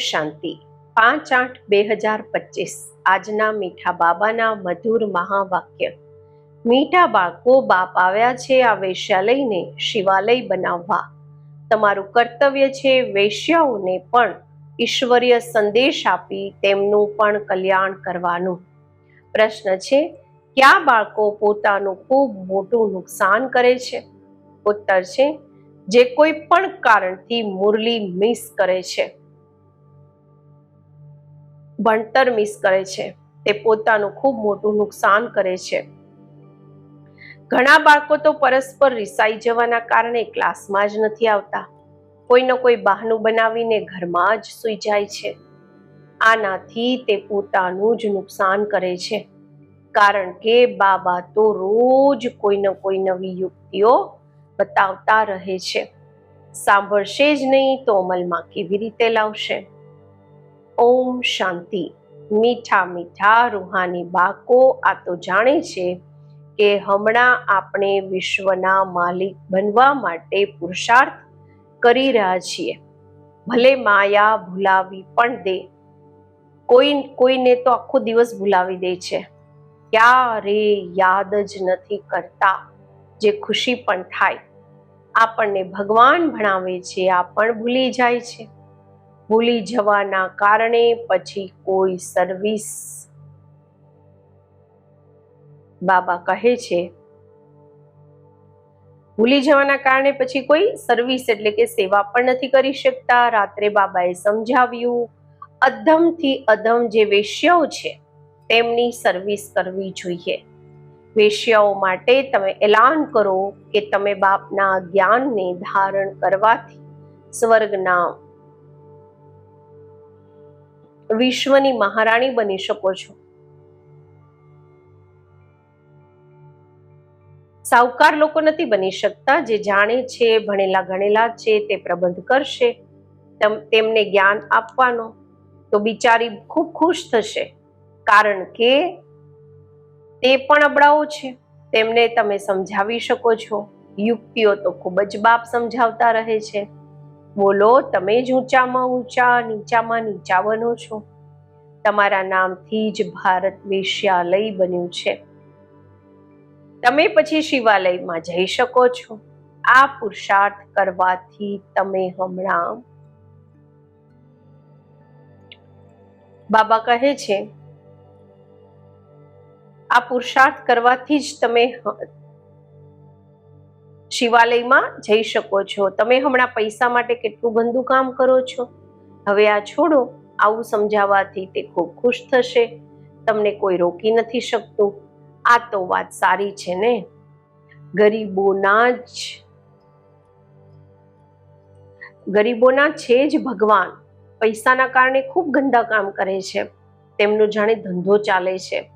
શાંતિ. પાંચ આઠ બે હજાર પચીસ. આજના મીઠા બાબાના મધુર મહાવાક્ય. મીઠા બાળકો બાપ આવ્યા છે આ વેશ્યાલયને શિવાલય બનાવવા. તમારું કર્તવ્ય છે વેશ્યાઓને પણ ઈશ્વરીય સંદેશ આપી તેમનું પણ કલ્યાણ કરવાનું. પ્રશ્ન છે, કયા બાળકો પોતાનું ખૂબ મોટું નુકસાન કરે છે? ઉત્તર છે, જે કોઈ પણ કારણથી મુરલી મિસ કરે છે. ભણતર મિસ કરે છે. તે પોતાનું ખૂબ મોટું નુકસાન કરે છે. ઘણા બાળકો તો પરસ્પર રિસાઈ જવાના કારણે ક્લાસમાં જ નથી આવતા. કોઈનો કોઈ બહાનું બનાવીને ઘરમાં જ સૂઈ જાય છે. આનાથી તે પોતાનું જ નુકસાન કરે છે. કારણ કે બાબા તો રોજ કોઈને કોઈ નવી યુક્તિઓ બતાવતા રહે છે. સાંભળશે જ નહીં તો અમલમાં કેવી રીતે લાવશે? ઓમ શાંતિ. મીઠા મીઠા રૂહાની બાકો. આ તો જાણે છે કે હમણાં આપણે વિશ્વના માલિક બનવા માટે પુરુષાર્થ કરી રહ્યા છીએ. ભલે માયા ભૂલાવી પણ દે. કોઈ કોઈને તો આખો દિવસ ભૂલાવી દે છે. ક્યારે યાદ જ નથી કરતા જે ખુશી પણ થાય. આપણને ભગવાન ભણાવે છે, આ પણ ભૂલી જાય છે. ભૂલી જવાના કારણે પછી કોઈ સર્વિસ બાબા કહે છે. ભૂલી જવાના કારણે પછી કોઈ સર્વિસ એટલે કે સેવા પણ નથી કરી શકતા. રાત્રે બાબાએ સમજાવ્યું, અધમથી અધમ જે વેશ્યાઓ છે, તેમની સર્વિસ કરવી જોઈએ. વેશ્યાઓ માટે તમે એલાન કરો કે તમે બાપના જ્ઞાનને ધારણ કરવાથી સ્વર્ગના વિશ્વની મહારાણી બની શકો છો. સાવકાર લોકો નથી બની શકતા જે જાણે છે, ભણેલા ગણેલા છે, તે પ્રબંધ કરશે તેમને જ્ઞાન આપવાનો, તો બિચારી ખૂબ ખુશ થશે. કારણ કે તે પણ અબડાઓ છે. તેમને તમે સમજાવી શકો છો. યુક્તિઓ તો ખૂબ જ બાપ સમજાવતા રહે છે. બોલો, તમે જ ઊંચામાં ઊંચા, નીચામાં નીચા બનો છો. તમારા નામથી જ ભારત વેશ્યાલય બન્યું છે. તમે પછી શિવાલયમાં જઈ શકો છો. આ પુરુષાર્થ કરવાથી તમે હમણાં બાબા કહે છે, આ પુરુષાર્થ કરવાથી જ તમે શિવાલયમાં જઈ શકો છો. તમે હમણાં પૈસા માટે કેટલું ગંદુ કામ કરો છો? હવે આ છોડો, આવું સમજાવવાથી તે ખૂબ ખુશ થશે. તમને કોઈ રોકી નથી શકતું. આ તો વાત સારી છે ને? ગરીબોના જ ગરીબોના છે જ ભગવાન. પૈસાના કારણે ખૂબ ગંદા કામ કરે છે. તેમનો જાણે ધંધો ચાલે છે.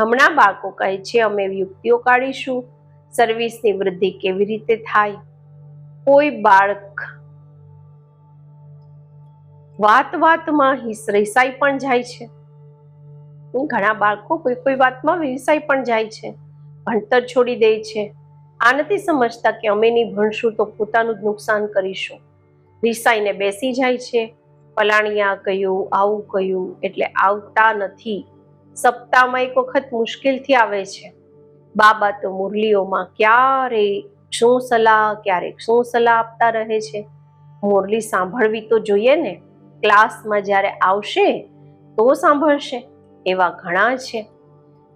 હમણાં બાળકો કહે છે, અમે યુક્તિઓ કાઢીશું. સર્વિસની વૃદ્ધિ કેવી રીતે થાય? કોઈ બાળક વાત વાતમાં રિસાઈ પણ જાય છે. ઘણા બાળકો કોઈ કોઈ વાતમાં રિસાઈ પણ જાય છે. ભણતર છોડી દે છે. આ નથી સમજતા કે અમે નહીં ભણશું તો પોતાનું જ નુકસાન કરીશું. રિસાઈને બેસી જાય છે. પલાણિયા કહ્યું આવું કહ્યું એટલે આવતા નથી. સપ્તાહમાં એક વખત મુશ્કેલથી આવે છે. બાબા તો મુરલીઓમાં ક્યારે શું સલાહ ક્યારેક શું સલાહ આપતા રહે છે? મુરલી સાંભળવી તો જોઈએ ને. ક્લાસમાં જ્યારે આવશે તો સાંભળશે. એવા ઘણા છે.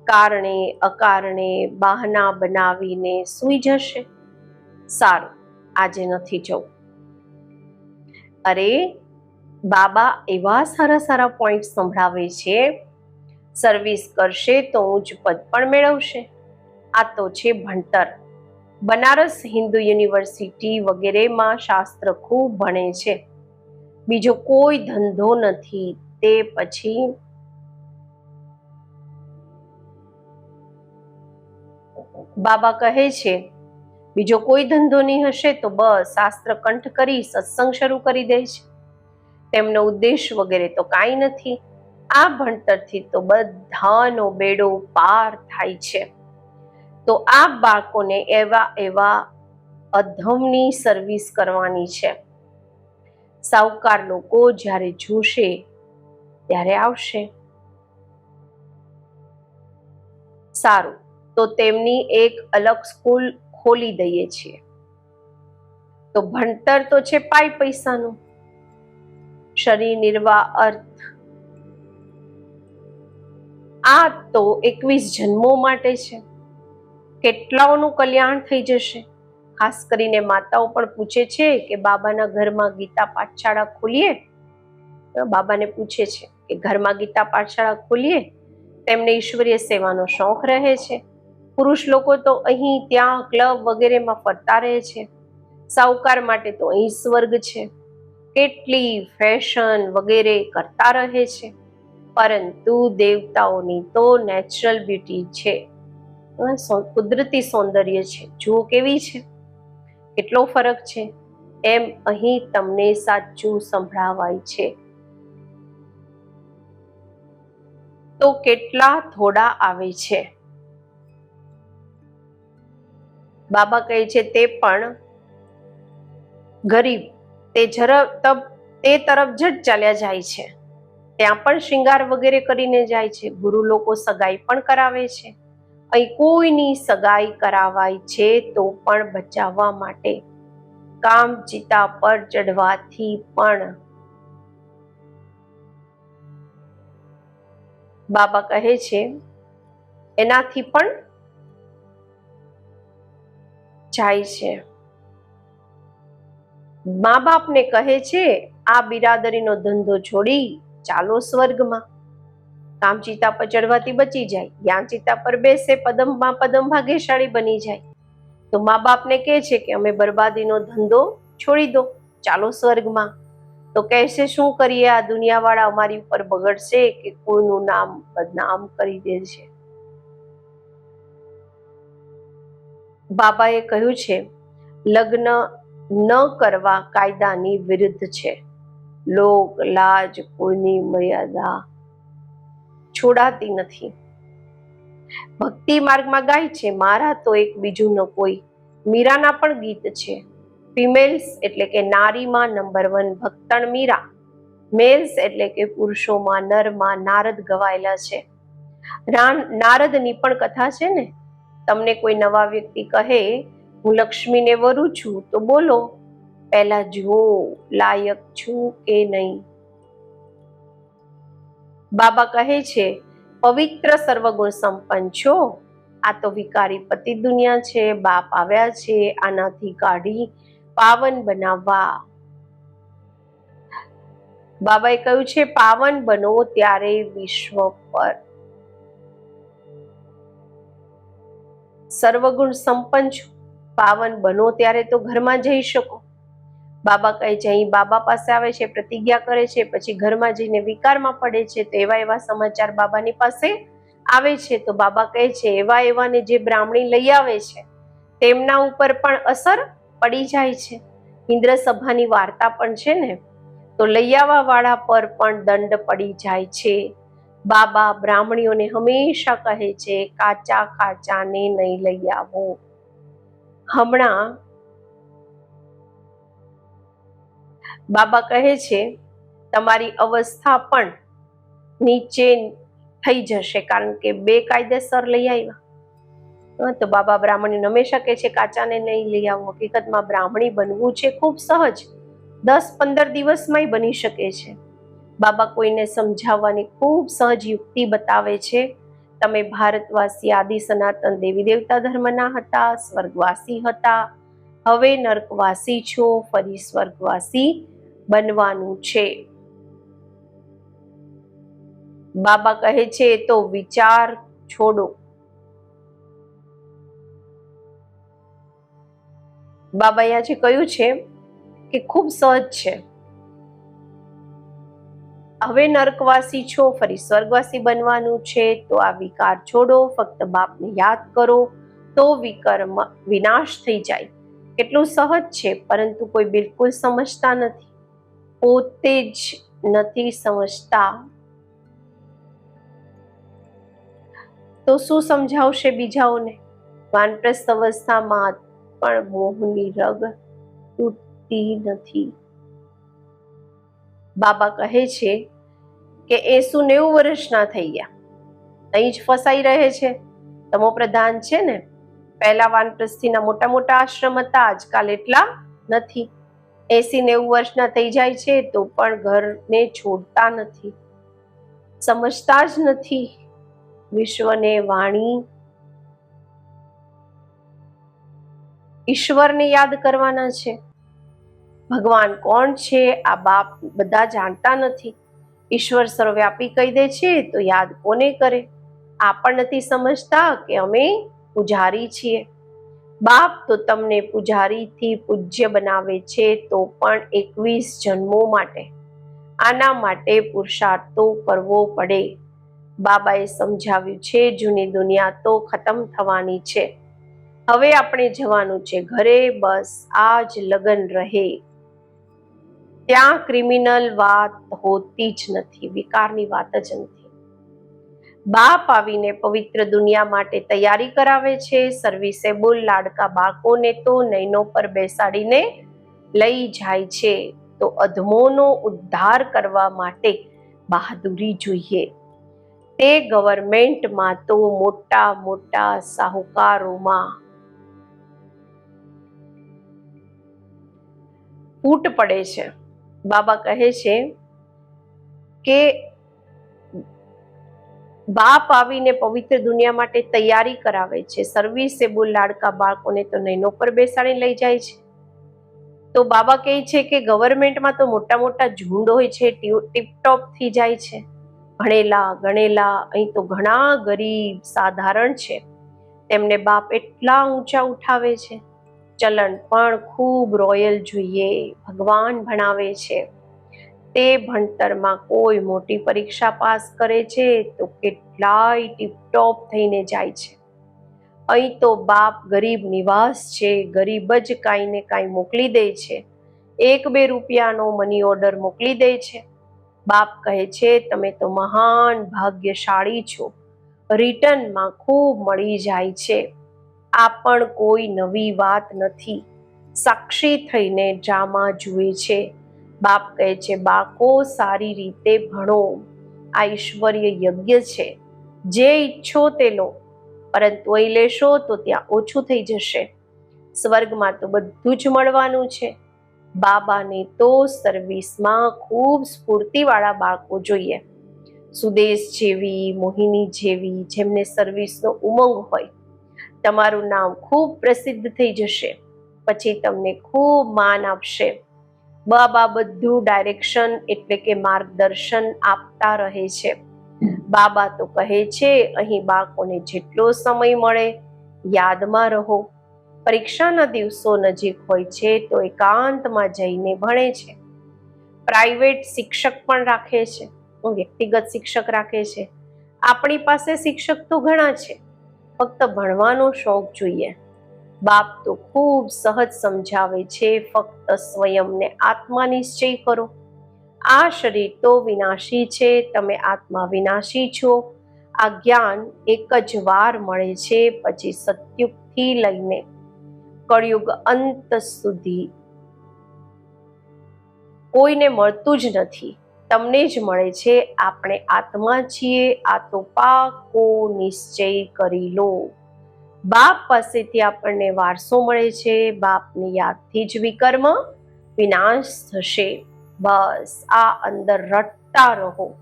કારણે, અકારણે બહાના બનાવીને સૂઈ જશે. સારું, આજે નથી જવું. અરે, બાબા એવા સારા સારા પોઈન્ટ સંભળાવે છે. સર્વિસ કરશે તો ઉચ્ચ પદ પણ મેળવશે. આ તો છે ભણતર. બનારસ હિન્દુ યુનિવર્સિટી વગેરેમાં શાસ્ત્ર ખૂબ ભણે છે. બીજો કોઈ ધંધો નથી, તે પછી બાબા કહે છે, બીજો કોઈ ધંધો નહીં હશે તો બસ શાસ્ત્ર કંઠ કરી સત્સંગ શરૂ કરી દે છે. તેમનો ઉદ્દેશ વગેરે તો કાંઈ નથી. આ ભણતરથી તો બધાનો બેડો પાર થાય છે. તો આ બાળકોને એવા એવા અધમની સર્વિસ કરવાની છે. સાવકાર લોકો જ્યારે જોશે, ત્યારે આવશે. સારું, તો તેમની એક અલગ સ્કૂલ ખોલી દઈએ છીએ. તો ભણતર તો છે પાય પૈસાનું. શરીર નિર્વાહ અર્થ. આ તો એકવીસ જન્મો માટે છે. કેટલાઓનું કલ્યાણ થઈ જશે? ખાસ કરીને માતાઓ પણ પૂછે છે કે બાબાના ઘરમાં ગીતા પાઠશાળા ખોલીએ? બાબાને પૂછે છે કે ઘરમાં ગીતા પાઠશાળા ખોલીએ? તેમને ઈશ્વરીય સેવાનો શોખ રહે છે. પુરુષ લોકો તો અહીં ત્યાં ક્લબ વગેરેમાં ફરતા રહે છે. સાવકાર માટે તો અહીં સ્વર્ગ છે. કેટલી ફેશન વગેરે કરતા રહે છે. પરંતુ દેવતાઓની તો નેચરલ બ્યુટી છે. કુદરતી સૌંદર્ય છે. જુઓ કેવી છે? કેટલો ફરક છે? એમ અહીં તમને સાચું સંભળાવાય છે. તો કેટલા થોડા આવે છે? બાબા કહે છે તે પણ ગરીબ. તે તબ, તે તરફ જ ચાલ્યા જાય છે. ત્યાં પણ શ્રીંગાર વગેરે કરીને જાય છે. ગુરુ લોકો સગાઈ પણ કરાવે છે. કોઈની સગાઈ કરાવાય છે તો પણ બચાવવા માટે કામ ચિતા પર ચડવાથી પણ. બાબા કહે છે, એનાથી પણ જાય છે. મા બાપને કહે છે, આ બિરાદરીનો ધંધો છોડી ચાલો સ્વર્ગમાં. કામ ચિતા પર ચડવાથી બચી જાય જ્ઞાનચિતા પર બેસે, પદમમાં પદમ ભાગ્યશાળી બની જાય. તો મા બાપને કહે છે કે અમે બરબાદીનો ધંધો છોડી દો, ચાલો સ્વર્ગમાં. તો કહેશે શું કરીએ? આ દુનિયાવાળા અમારી ઉપર બગડશે કે કોઈનું નામ બદનામ કરી દે છે બાબાએ કહ્યું છે, લગ્ન ન કરવા કાયદાની વિરુદ્ધ છે. લોક, લાજ, કોઈની મર્યાદા છોડાતી નથી. ભક્તિ માર્ગમાં ગાય છે, મારા તો એક બીજું ન કોઈ. મીરાના પણ ગીત છે. ફિમેલ્સ એટલે કે નારીમાં નંબર વન ભક્તણ મીરા. મેલ્સ એટલે કે પુરુષોમાં નરમાં નારદ ગવાયેલા છે. નારદની પણ કથા છે ને? તમને કોઈ નવા વ્યક્તિ કહે, હું લક્ષ્મીને વરું છું તો બોલો, પહેલા જુઓ, લાયક છું કે નહીં? બાબા કહે છે, પવિત્ર સર્વગુણ સંપન્ન છો. આ તો વિકારી પતિ દુનિયા છે, બાપ આવ્યા છે, આનાથી કાઢી પાવન બનાવવા. બાબાએ કહ્યું છે, પાવન બનો ત્યારે વિશ્વ પર. સર્વગુણ સંપન્ન પાવન બનો ત્યારે તો ઘરમાં જઈ શકો. બાબા કહે છે, અહીં બાબા પાસે આવે છે, પ્રતિજ્ઞા કરે છે, પછી ઘરમાં જઈને વિકારમાં પડે છે, તો એવા એવા સમાચાર બાબાની પાસે આવે છે. તો બાબા કહે છે, એવા એવાને જે બ્રાહ્મણી લઈ આવે છે, તેમના ઉપર પણ અસર પડી જાય છે. ઇન્દ્ર સભાની વાર્તા પણ છે ને, તો લઈ આવવા વાળા પર પણ દંડ પડી જાય છે. બાબા બ્રાહ્મણીઓને હંમેશા કહે છે, કાચા કાચાને નહીં લઈ આવો. હમણાં બાબા કહે છે, તમારી અવસ્થા પણ નીચે થઈ જશે, કારણ કે બે કાયદેસર લઈ આવ્યા. તો બાબા બ્રાહ્મણી હંમેશા શકે છે કાચાને નહીં લઈ આવો. હકીકતમાં બ્રાહ્મણી બનવું છે ખૂબ સહજ. દસ પંદર દિવસમાંય બની શકે છે. બાબા કોઈને સમજાવવાની ખૂબ સહજ યુક્તિ બતાવે છે, તમે ભારતવાસી આદિ સનાતન દેવી દેવતા ધર્મના હતા, સ્વર્ગવાસી હતા. હવે નર્કવાસી છો, ફરી સ્વર્ગવાસી બનવાનું છે. બાબા કહે છે, તો વિચાર છોડો. બાબા અહીંયા જે કહ્યું છે કે ખૂબ સહજ છે. હવે નર્કવાસી છો, ફરી સ્વર્ગવાસી બનવાનું છે, તો આ વિકાર છોડો, ફક્ત બાપને યાદ કરો, તો વિકર્મ વિનાશ થઈ જાય. કેટલું સહજ છે, પરંતુ કોઈ બિલકુલ સમજતા નથી. પોતે જ નથી સમજતા. તો શું સમજાવશે બીજાઓને? વાનપ્રસ્થ અવસ્થામાં પણ મોહની રગ તૂટતી નથી. બાબા કહે છે કે એસુ નેવું વર્ષના થઈ ગયા? અહીં જ ફસાઈ રહે છે. તમો પ્રધાન છે ને? પહેલા વાનપ્રસ્થીના મોટા મોટા આશ્રમ હતા, આજકાલ એટલા નથી. એસી નેવું વર્ષના થઈ જાય છે તો પણ ઘરને છોડતા નથી. સમજતા જ નથી વિશ્વને વાણી. ઈશ્વરને યાદ કરવાના છે. ભગવાન કોણ છે આ બાપ બધા જાણતા નથી. ઈશ્વર સર્વવ્યાપી કહી દે છે તો યાદ કોને કરે? આ પણ નથી સમજતા કે અમે પૂજારી છીએ. બાપ તો તમને પૂજારીથી પૂજ્ય બનાવે છે, તો પણ એકવીસ જન્મો માટે. આના માટે પુરુષાર્થ તો કરવો પડે. બાબાએ સમજાવ્યું છે, જૂની દુનિયા તો ખતમ થવાની છે. હવે આપણે જવાનું છે ઘરે, બસ, આ જ લગન રહે. ત્યાં ક્રિમિનલ વાત હોતી જ નથી, વિકારની વાત જ નથી. બાપ આવીને પવિત્ર દુનિયા માટે તૈયારી કરાવે છે. સર્વિસેબલ લાડકા બાળકોને તો નૈનો પર બેસાડીને લઈ જાય છે. તો અધમોનો ઉદ્ધાર કરવા માટે બહાદુરી જોઈએ. તે ગવર્મેન્ટમાં તો મોટા મોટા સાહુકારોમાં ફૂટ પડે છે. બાબા કહે છે કે બાપ આવીને પવિત્ર દુનિયા માટે તૈયારી કરાવે છે. સર્વિસેબલ લાડકા બાળકોને તો નૈનો પર બેસાડી લઈ જાય છે. તો બાબા કહે છે કે ગવર્મેન્ટમાં તો મોટા મોટા ઝુંડ હોય છે ટીપટોપ થઈ જાય છે. ભણેલા, ગણેલા, અહીં તો ઘણા ગરીબ, સાધારણ છે. તેમને બાપ એટલા ઊંચા ઉઠાવે છે. ચલણ પણ ખૂબ રોયલ જોઈએ, ભગવાન ભણાવે છે. તે ભણતરમાં કોઈ મોટી પરીક્ષા પાસ કરે છે તો કેટલાય ટીપટોપ થઈને જાય છે. અહીં તો બાપ ગરીબ નિવાસ છે, ગરીબ જ કાંઈ ને કાંઈ મોકલી દે છે. એક બે રૂપિયાનો મની ઓર્ડર મોકલી દે છે. બાપ કહે છે, તમે તો મહાન ભાગ્યશાળી છો. રિટર્નમાં ખૂબ મળી જાય છે. આ પણ કોઈ નવી વાત નથી. સાક્ષી થઈને ડ્રામા જુએ છે. બાપ કહે છે, બાળકો, સારી રીતે ભણો. આ ઈશ્વરીય યજ્ઞ છે. જે ઈચ્છો તે લો. પરંતુ અહીં લેશો તો ત્યાં ઓછું થઈ જશે. સ્વર્ગમાં તો બધું જ મળવાનું છે. બાબાને તો સર્વિસમાં ખૂબ સ્ફૂર્તિવાળા બાળકો જોઈએ. સુદેશ જેવી, મોહિની જેવી, જેમને સર્વિસનો ઉમંગ હોય. તમારું નામ ખૂબ પ્રસિદ્ધ થઈ જશે. પછી તમને ખૂબ માન આપશે. બાબા બધું ડાયરેક્શન એટલે કે માર્ગદર્શન આપતા રહે છે. બાબા તો કહે છે, અહીં બાળકોને જેટલો સમય મળે, યાદમાં રહો. પરીક્ષાના દિવસો નજીક હોય છે તો એકાંતમાં જઈને ભણે છે. પ્રાઇવેટ શિક્ષક પણ રાખે છે. વ્યક્તિગત શિક્ષક રાખે છે. આપણી પાસે શિક્ષક તો ઘણા છે. ફક્ત ભણવાનો શોખ જોઈએ. બાપ તો ખૂબ સહજ સમજાવે છે, ફક્ત સ્વયંને આત્મા નિશ્ચય કરો. આ શરીર તો વિનાશી છે, તમે આત્મા વિનાશી છો. આ જ્ઞાન એક જ વાર મળે છે, પછી સત્યુગથી લઈને કળયુગ અંત સુધી. કોઈને મળતું જ નથી, તમને જ મળે છે, આપણે આત્મા છીએ, આ તો પાકો નિશ્ચય કરી લો. બાપ પાસેથી આપણને વારસો મળે છે, બાપની યાદથી જ વિકર્મ વિનાશ થશે. બસ, આ અંદર રટતા રહો,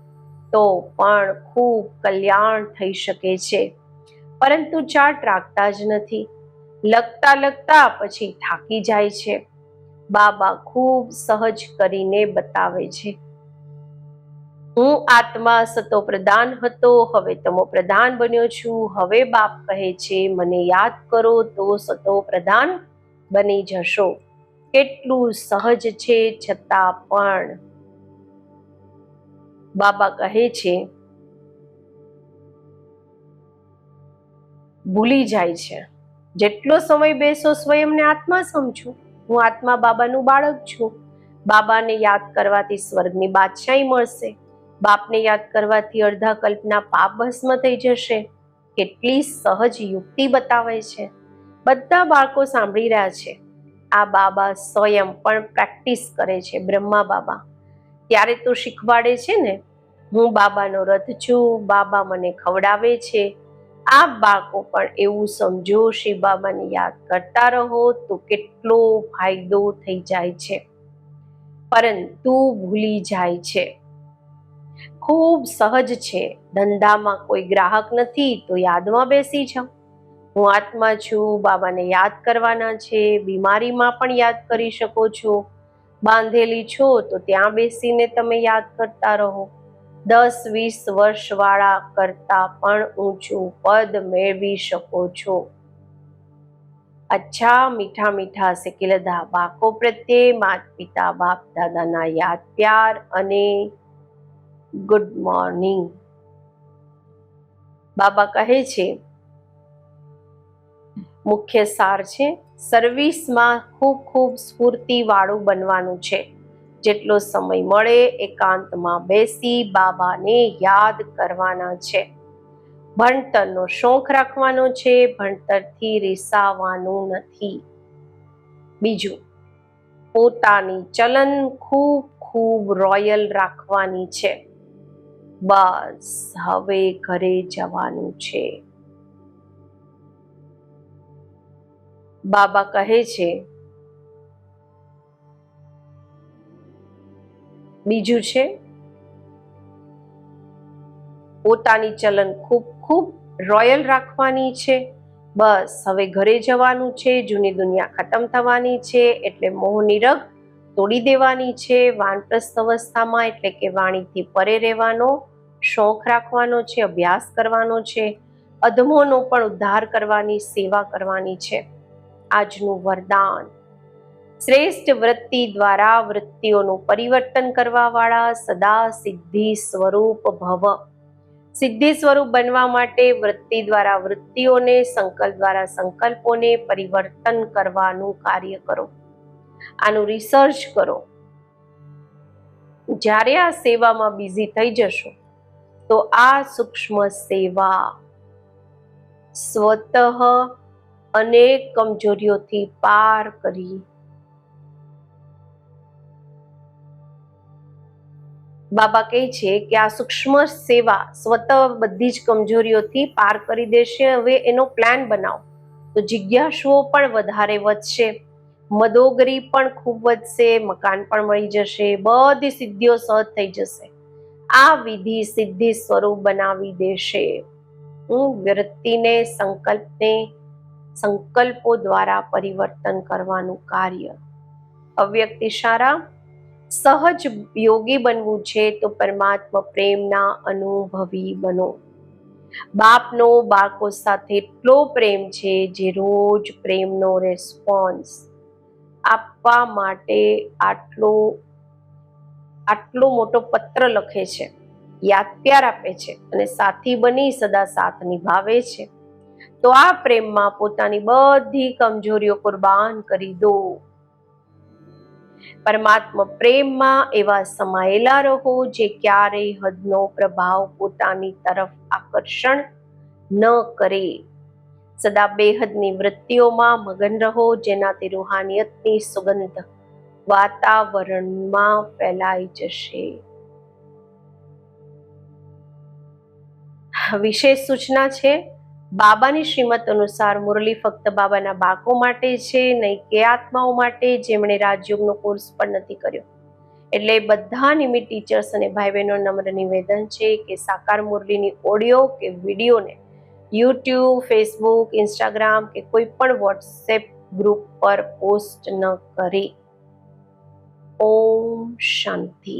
તો પણ ખૂબ કલ્યાણ થઈ શકે છે. પરંતુ ચાટ રાખતા જ નથી. લખતા લખતા પછી થાકી જાય છે. બાબા ખૂબ સહજ કરીને બતાવે છે. હું આત્મા સતો પ્રધાન હતો, હવે તમો પ્રધાન બન્યો છું. હવે બાપ કહે છે, મને યાદ કરો તો સતો પ્રધાન બની જશો. કેટલું સહજ છે છતાં પણ. બાબા કહે છે, ભૂલી જાય છે. જેટલો સમય બેસો સ્વયંને આત્મા સમજો. હું આત્મા બાબાનું બાળક છું. બાબાને યાદ કરવાથી સ્વર્ગની બાદશાહી મળશે. બાપને યાદ કરવાથી અડધા કલ્પના પાપ ભસ્મ થઈ જશે. કેટલી સહજ યુક્તિ બતાવે છે. બધા બાળકો સાંભળી રહ્યા છે. આ બાબા સ્વયં પણ પ્રેક્ટિસ કરે છે બ્રહ્મા બાબા. ત્યારે તો શીખવાડે છે ને, હું બાબાનો રથ છું, બાબા મને ખવડાવે છે. આ બાળકો પણ એવું સમજો શ્રી બાબાને યાદ કરતા રહો તો કેટલો ફાયદો થઈ જાય છે. પરંતુ ભૂલી જાય છે. ખૂબ સહજ છે. ધંધામાં કોઈ ગ્રાહક નથી તો યાદમાં બેસી જાઉં હું આત્મા છું, બાબાને યાદ કરવાના છે, બીમારીમાં પણ યાદ કરી શકો છો. બાંધેલી છો તો ત્યાં બેસીને તમે યાદ કરતા રહો. દસ, વીસ વર્ષ વાળા કરતા પણ ઊંચું પદ મેળવી શકો છો. અચ્છા, મીઠા મીઠા સિકિલધા બાકો પ્રત્યે માત પિતા બાપ દાદાના યાદ, પ્યાર અને ગુડ મોર્નિંગ બાબા કહે છે, મુખ્ય સાર છે, સર્વિસમાં ખૂબ ખૂબ સ્ફૂર્તિવાળું બનવાનું છે. જેટલો સમય મળે, એકાંતમાં બેસી બાબાને યાદ કરવાના છે. ભણતરનો શોખ રાખવાનો છે, ભણતરથી રીસાવાનું નથી. બીજું, પોતાની ચલન ખૂબ ખૂબ રોયલ રાખવાની છે. બસ, હવે ઘરે જવાનું છે. બાબા કહે છે, બીજું છે, પોતાની ચલન ખૂબ ખૂબ રોયલ રાખવાની છે. બસ, હવે ઘરે જવાનું છે, જૂની દુનિયા ખતમ થવાની છે, એટલે મોહનીરગ તોડી દેવાની છે. વાનપ્રસ્થ અવસ્થામાં એટલે કે વાણીથી પરે રહેવાનો શોખ રાખવાનો છે, અભ્યાસ કરવાનો છે, અધમોનો પણ ઉદ્ધાર કરવાની, સેવા કરવાની છે. આજનું વરદાન. શ્રેષ્ઠ વૃત્તિ દ્વારા વૃત્તિઓનું પરિવર્તન કરવા વાળા સદા સિદ્ધિ સ્વરૂપ ભવ. સિદ્ધિ સ્વરૂપ બનવા માટે વૃત્તિ દ્વારા વૃત્તિઓને, સંકલ્પ દ્વારા સંકલ્પોને પરિવર્તન કરવાનું કાર્ય કરો. આનું રિસર્ચ કરો. જ્યારે આ સેવામાં બિઝી થઈ જશો તો આ સૂક્ષ્મ સેવા સ્વતઃ અનેક કમજોરીઓથી પાર કરી. બાબા કહે છે કે આ સૂક્ષ્મ સેવા સ્વતઃ બધી જ કમજોરીઓથી પાર કરી દેશે. હવે એનો પ્લાન બનાવો. તો જિજ્ઞાસુઓ પણ વધારે વધશે. મદોગરી પણ ખૂબ વધશે. મકાન પણ મળી જશે. બધી સિદ્ધિઓ સહજ થઈ જશે. આ વિધિ સિદ્ધિ સ્વરૂપ બનાવી દેશે. હું વ્યક્તિને સંકલ્પને સંકલ્પો દ્વારા પરિવર્તન કરવાનું કાર્ય. અવ્યક્ત ઇશારા સહજ યોગી બનવું છે તો પરમાત્મા પ્રેમના અનુભવી બનો. બાપનો બાળકો સાથે એટલો પ્રેમ છે જે રોજ પ્રેમનો રેસ્પોન્સ આપવા માટે આટલો આટલો મોટો પત્ર લખે છે. યાદ આપે છે અને સાથી બની સદા સાથ નિભાવે છે. તો આ પ્રેમમાં પોતાની બધી કમજોરીઓ કુરબાન કરી દો. પરમાત્મા પ્રેમમાં એવા સમાયેલા રહો જે ક્યારેય હદનો પ્રભાવ પોતાની તરફ આકર્ષણ ન કરે. સદા બેહદની વૃત્તિઓમાં મગન રહો જેનાથી રૂહાનિયતની સુગંધ વાતાવરણમાં ફેલાઈ જશે. વિશેષ સૂચના છે, બાબાની શ્રીમત અનુસાર મુરલી ફક્ત બાબાના બાળકો માટે છે, નહીં કે આત્માઓ માટે જેમણે રાજયોગનો કોર્સ પણ નથી કર્યો. એટલે બધા નિમિત્ત ટીચર્સ અને ભાઈ બહેનો નમ્ર નિવેદન છે કે સાકાર મુરલીની ઓડિયો કે વિડીયોને યુટ્યુબ, ફેસબુક, ઇન્સ્ટાગ્રામ કે કોઈ પણ વોટ્સએપ ગ્રુપ પર પોસ્ટ ન કરી. ઓમ શાંતિ